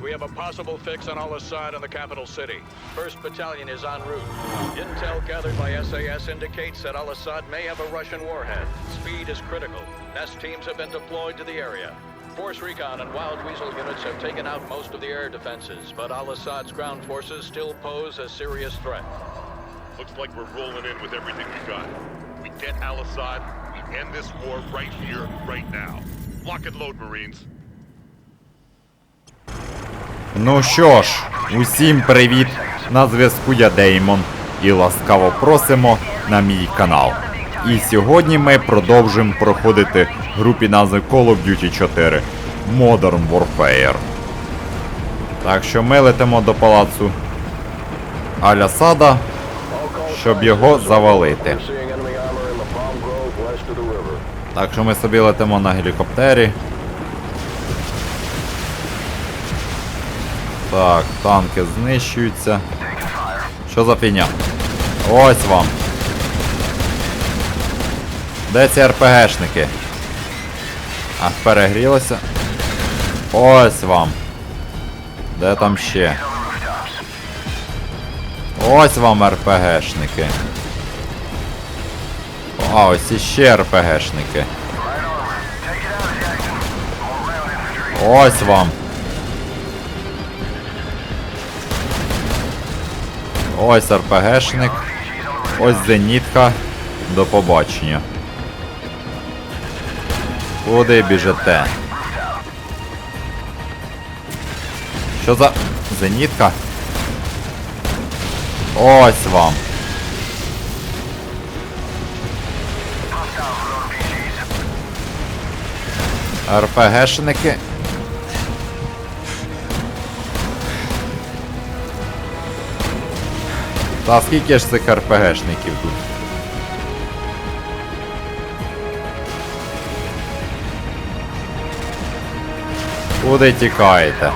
we have a possible fix on Al-Assad in the capital city. First Battalion is en route. Intel gathered by SAS indicates that Al-Assad may have a Russian warhead. Speed is critical. Nest teams have been deployed to the area. Force Recon and Wild Weasel units have taken out most of the air defenses, but Al-Assad's ground forces still pose a serious threat. Looks like we're rolling in with everything we got. We get Al Assad, we end this war right here, right now. Lock and load, Marines. Ну що ж, усім привіт! На зв'язку я Деймон і ласкаво просимо на мій канал. І сьогодні ми продовжимо проходити гру під назвою Call of Duty 4 Modern Warfare. Так що ми летимо до палацу Алясада, щоб його завалити. Так що ми собі летимо на гелікоптері. Так, танки знищуються. Що за фігня? Ось вам. Де ці РПГшники? А, перегрілося. Ось вам. Де там ще? Ось вам РПГшники. А, ось іще РПГшники. Ось вам. Ось РПГшник. Ось зенітка. До побачення. Куди біжите? Що за зенітка? Ось вам. РПГшники. Та скільки ж цих РПГшників тут? Куди тікаєте?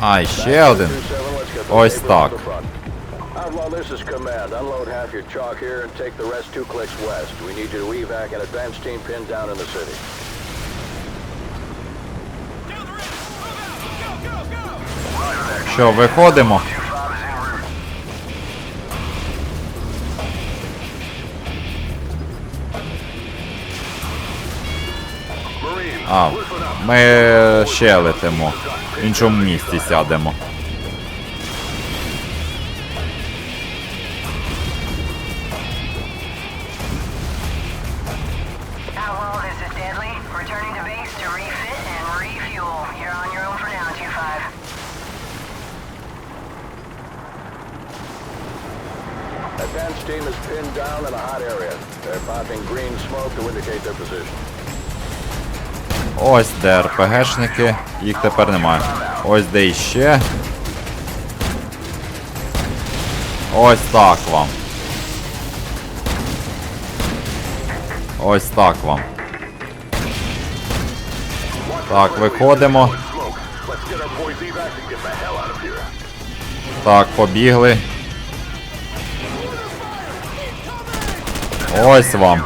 А, ще один. Ось так. Outlaw, this is command. Unload half your chalk here and take the rest two clicks west. We need you to evac an advance team pinned down in the city. Що, виходимо? А, ми ще летимо. В іншому місці сядемо. Returning to refit and refuel. You're on your own for now, 2-5. Advance team is pinned down in a hot area. They're popping green smoke to indicate their position. Ось де РПГшники, їх тепер немає. Ось де іще. Ось так вам. Ось так вам. Так, виходимо. Let's get Ось вам.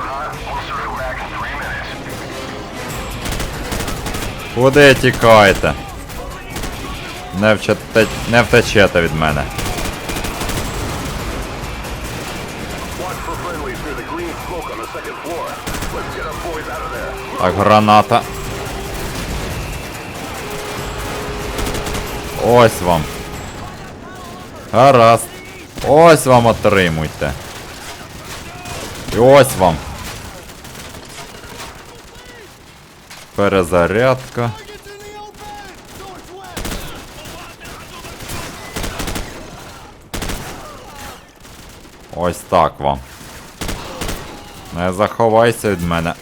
Куди тікаєте? Не, вчете, не втечете від мене. Так, граната. Ось вам. Гаразд. Ось вам отримуйте. І ось вам. Перезарядка. Ось так вам. Не заховайся від мене.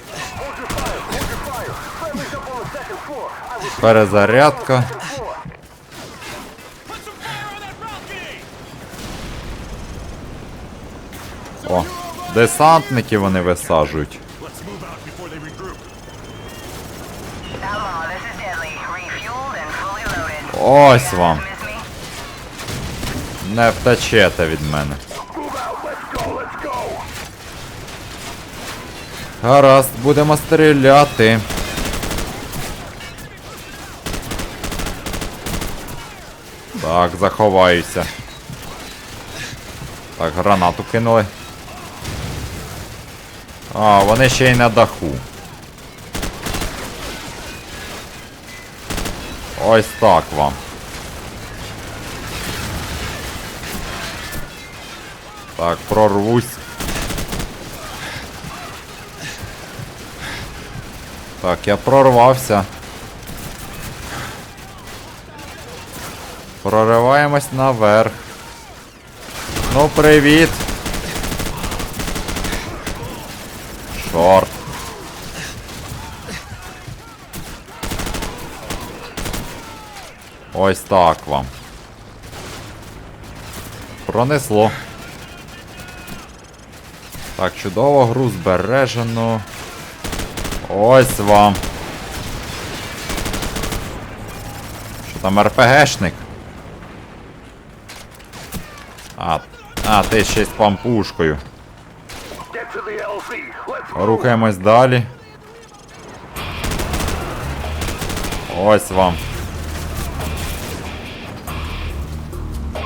Перезарядка. О, десантники вони висаджують. Ось вам. Не втечете від мене. Гаразд, будемо стріляти. Так, заховаюся. Так, гранату кинули. А, вони ще й на даху. Ось так вам. Так, прорвусь. Так, я прорвався. Прориваємось наверх. Ну, привіт. Чорт. Ось так вам. Пронесло. Так, чудово, гру збережено. Ось вам. Що там РПГшник? А, а, ти ще з пампушкою. Рухаємось далі. Ось вам.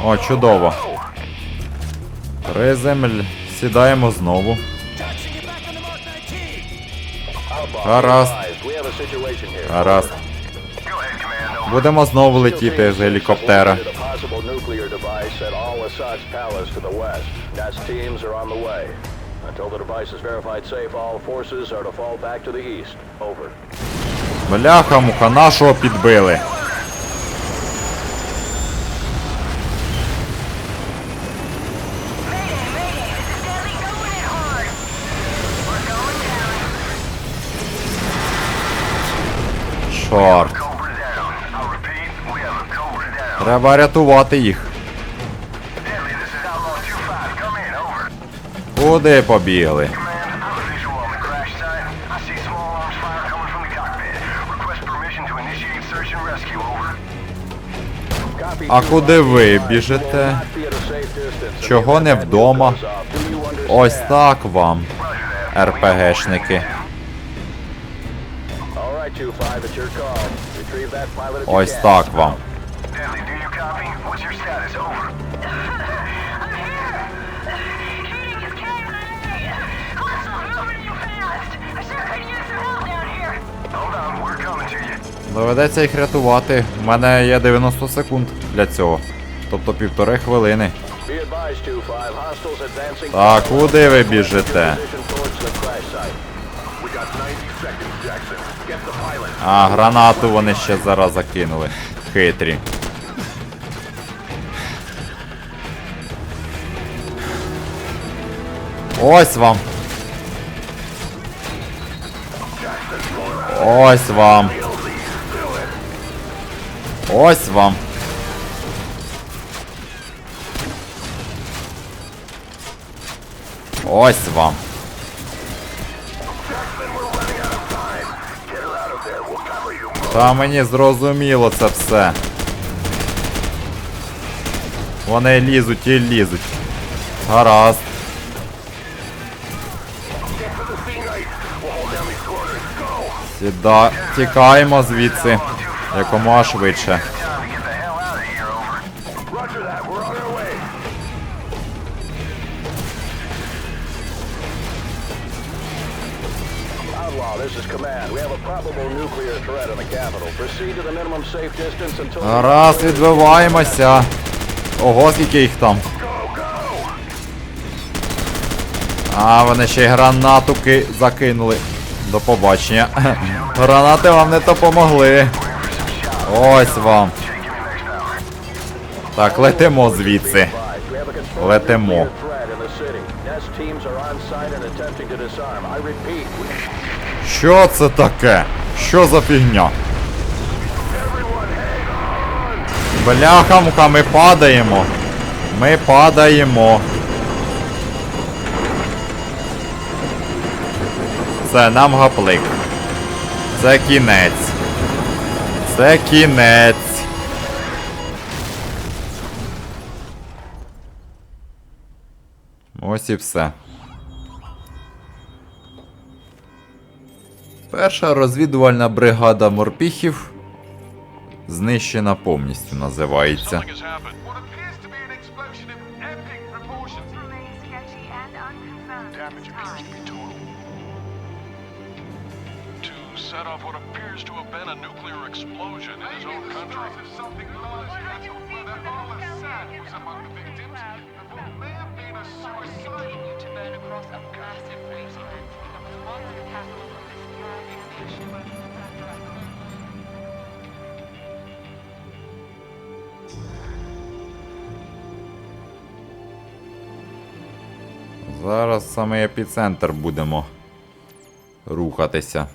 О, чудово. Приземль. Сідаємо знову. Гаразд. Гаразд. Будемо знову летіти з гелікоптера. Nuclear device at Al Assad's palace to the west. Nest teams are on the way. Until the device is verified safe, all forces are to fall back to the east. Бляха, муха, нашого підбили. Mayday, mayday, this is over. Copy. А куди ви біжите? Чого не вдома? Ось так вам, РПГшники. All right, 2-5, Доведеться їх рятувати. У мене є 90 секунд для цього. Тобто півтори хвилини. Be advised, 2-5, hostiles advancing. Так, куди ви біжите? Position towards the crash site. We got 90 seconds, Jackson. Get the pilot. А, гранату вони ще зараз закинули. Хитрі. Ось вам. Ось вам. Ось вам. Ось вам. Та мені зрозуміло це все. Вони лізуть і лізуть. Гаразд. Сіда. Тікаємо звідси. Якомога швидше. Гаразд, відбиваємося. Ого, скільки їх там. А, вони ще й гранату ки... закинули. До побачення. Гранати вам не допомогли. Ось вам. Так, летимо звідси. Летимо. Що це таке? Що за фігня? Бляха-муха, ми падаємо. Ми падаємо. Це нам гаплик. Це кінець. Це кінець. Ось і все. Перша розвідувальна бригада морпіхів знищена повністю називається. Set off what appears to have been a nuclear explosion in his own country. of something was among the victims, of what may have been a suicide. continue to burn across a massive wasteland, one of the capital of this thriving nation. Зараз саме епіцентр будемо рухатися.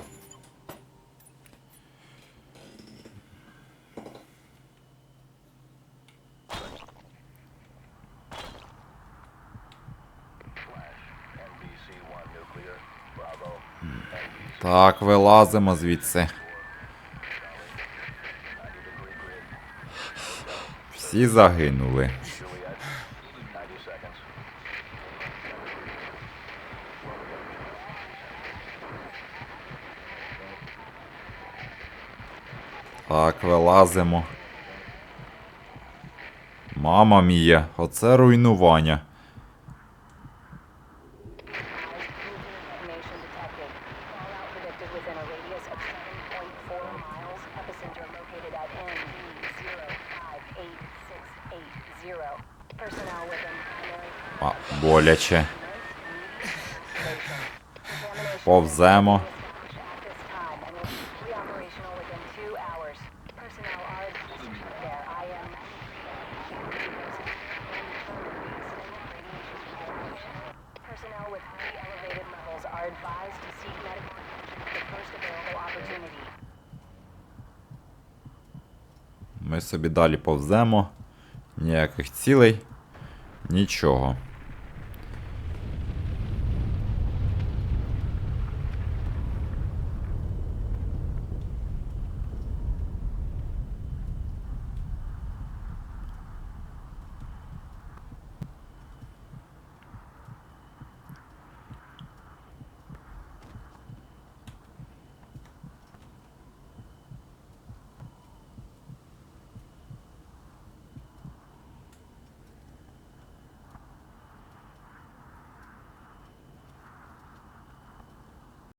Так, вилазимо звідси. Всі загинули. Juliet. 90 seconds. Так, вилазимо. Мама мія, оце руйнування. First available opportunity. Ми собі далі повземо. Ніяких цілей. Нічого.